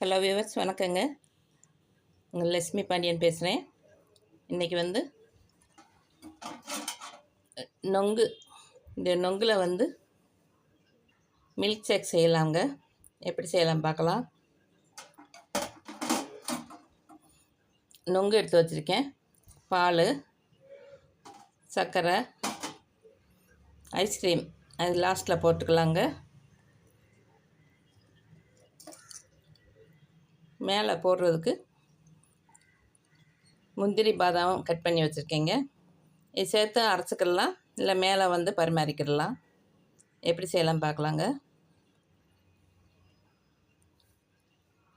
Hello viewers வணக்கங்க. உங்கள் லட்சுமி பாண்டியன் பேசுகிறேன் இன்றைக்கி வந்து நொங்கு இந்த நொங்கில் வந்து மில்க் ஷேக் செய்யலாங்க. எப்படி செய்யலாம் பார்க்கலாம். நொங்கு எடுத்து வச்சுருக்கேன். பால் சர்க்கரை ஐஸ்கிரீம் அது லாஸ்ட்டில் போட்டுக்கலாங்க. மேலே போடுறதுக்கு முந்திரி பாதாம் கட் பண்ணி வச்சுருக்கேங்க. இது சேர்த்து அரைச்சிக்கிடலாம் இல்லை மேலே வந்து பரிமாறிக்கிடலாம். எப்படி செய்யலாம் பார்க்கலாங்க.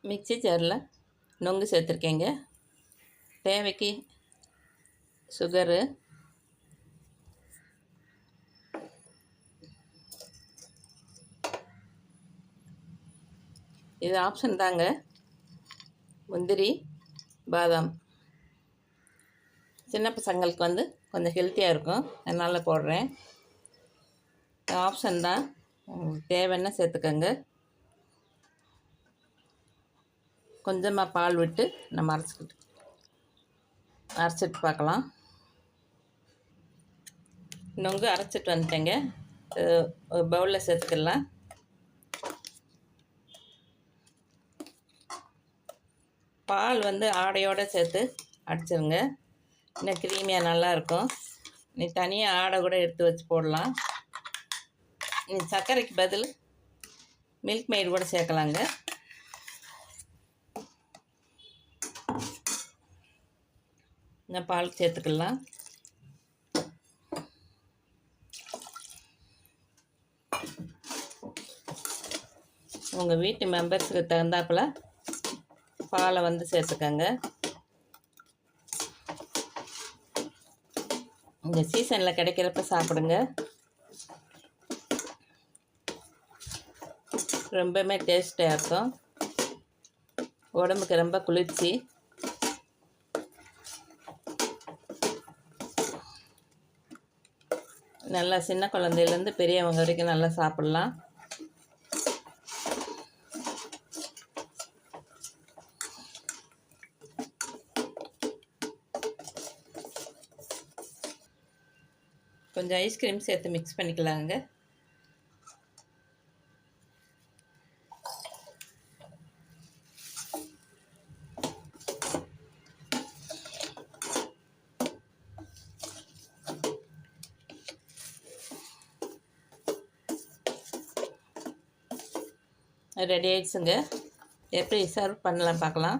மிக்ஸி ஜாரில் நொங்கு சேர்த்துருக்கேங்க. தேவைக்கு சுகரு இது ஆப்ஷன் தாங்க. முந்திரி பாதாம். சின்ன பசங்களுக்கு வந்து கொஞ்சம் ஹெல்த்தியாக இருக்கும். அதனால் போடுறேன். ஆப்ஷன் தான். தேவைன்னா சேர்த்துக்கோங்க. கொஞ்சமாக பால் விட்டு நம்ம அரைச்சிக்கிட்டு அரைச்சிட்டு பார்க்கலாம். நொங்கு அரைச்சிட்டு வந்துட்டேங்க. ஒரு பவுலில் சேர்த்துக்கலாம். பால் வந்து ஆடையோடு சேர்த்து அடிச்சிருங்க. இன்னும் க்ரீமியாக நல்லாயிருக்கும். நீ தனியாக ஆடை கூட எடுத்து வச்சு போடலாம். நீ சர்க்கரைக்கு பதில் மில்க் மெய்டு கூட சேர்க்கலாங்க. இந்த பால் சேர்த்துக்கலாம். உங்கள் வீட்டு மெம்பர்ஸுக்கு தகுந்தாப்பில் பாலை வந்து சேர்த்துக்கோங்க. இந்த சீசனில் கிடைக்கிறப்ப சாப்பிடுங்க. ரொம்பவுமே டேஸ்ட்டாக இருக்கும். உடம்புக்கு ரொம்ப குளிர்ச்சி. நல்லா சின்ன குழந்தையிலேருந்து பெரியவங்க வரைக்கும் நல்லா சாப்பிட்லாம். கொஞ்சம் ஐஸ்கிரீம் சேர்த்து மிக்ஸ் பண்ணிக்கலாங்க. ரெடி ஆயிடுச்சுங்க. எப்படி சர்வ் பண்ணலாம் பார்க்கலாம்.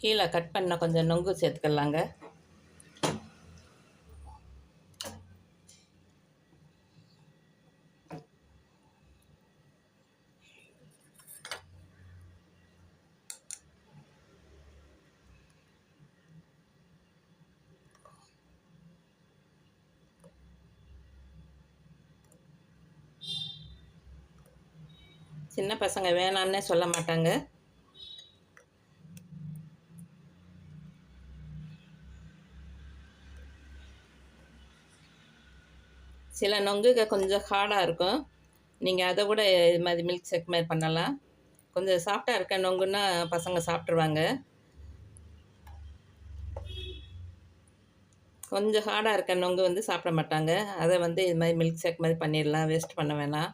கீழே கட் பண்ண கொஞ்சம் நொங்கு சேர்த்துக்கலாங்க. சின்ன பசங்க வேணான்னே சொல்ல மாட்டாங்க. சில நொங்குக கொஞ்சம் ஹார்டாக இருக்கும். நீங்கள் அதை கூட இது மாதிரி மில்க் ஷேக் மாதிரி பண்ணலாம். கொஞ்சம் சாஃப்டாக இருக்க நொங்குன்னா பசங்க சாப்பிட்ருவாங்க கொஞ்சம் ஹார்டாக இருக்க நொங்கு வந்து சாப்பிட மாட்டாங்க. அதை வந்து இது மாதிரி மில்க் ஷேக் மாதிரி பண்ணிடலாம். வேஸ்ட் பண்ண வேணாம்.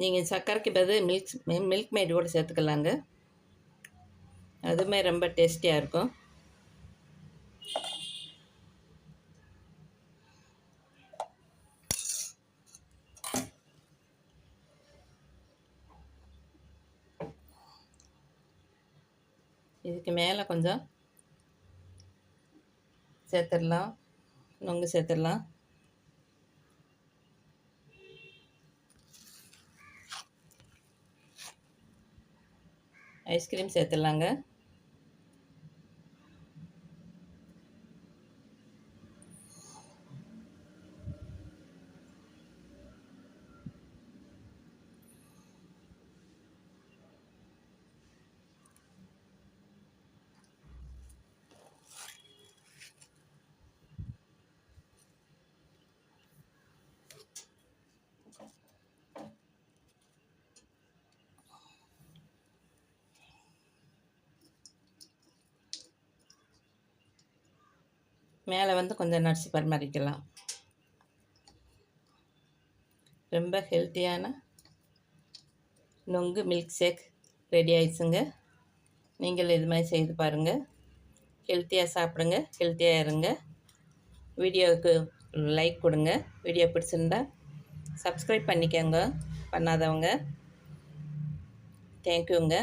நீங்கள் சர்க்கரைக்கு பதில் மில்க் மில்க் மேடு கூட சேர்த்துக்கலாங்க. அதுவுமே ரொம்ப டேஸ்டியாக இருக்கும். இதுக்கு மேலே கொஞ்சம் சேர்த்துடலாம். நொங்கு சேர்த்துடலாம். ஐஸ்கிரீம் சேர்த்துடலாங்க. மேலே வந்து கொஞ்சம் நட்ஸ் பரிமாறிக்கலாம். ரொம்ப ஹெல்த்தியான நொங்கு மில்க் ஷேக் ரெடி ஆயிடுச்சுங்க. நீங்கள் இது மாதிரி செய்து பாருங்கள் ஹெல்த்தியாக சாப்பிடுங்க ஹெல்த்தியாக இருங்க. வீடியோவுக்கு லைக் கொடுங்க. வீடியோ பிடிச்சிருந்தா சப்ஸ்கிரைப் பண்ணிக்கோங்க. பண்ணாதவங்க தேங்க்யூங்க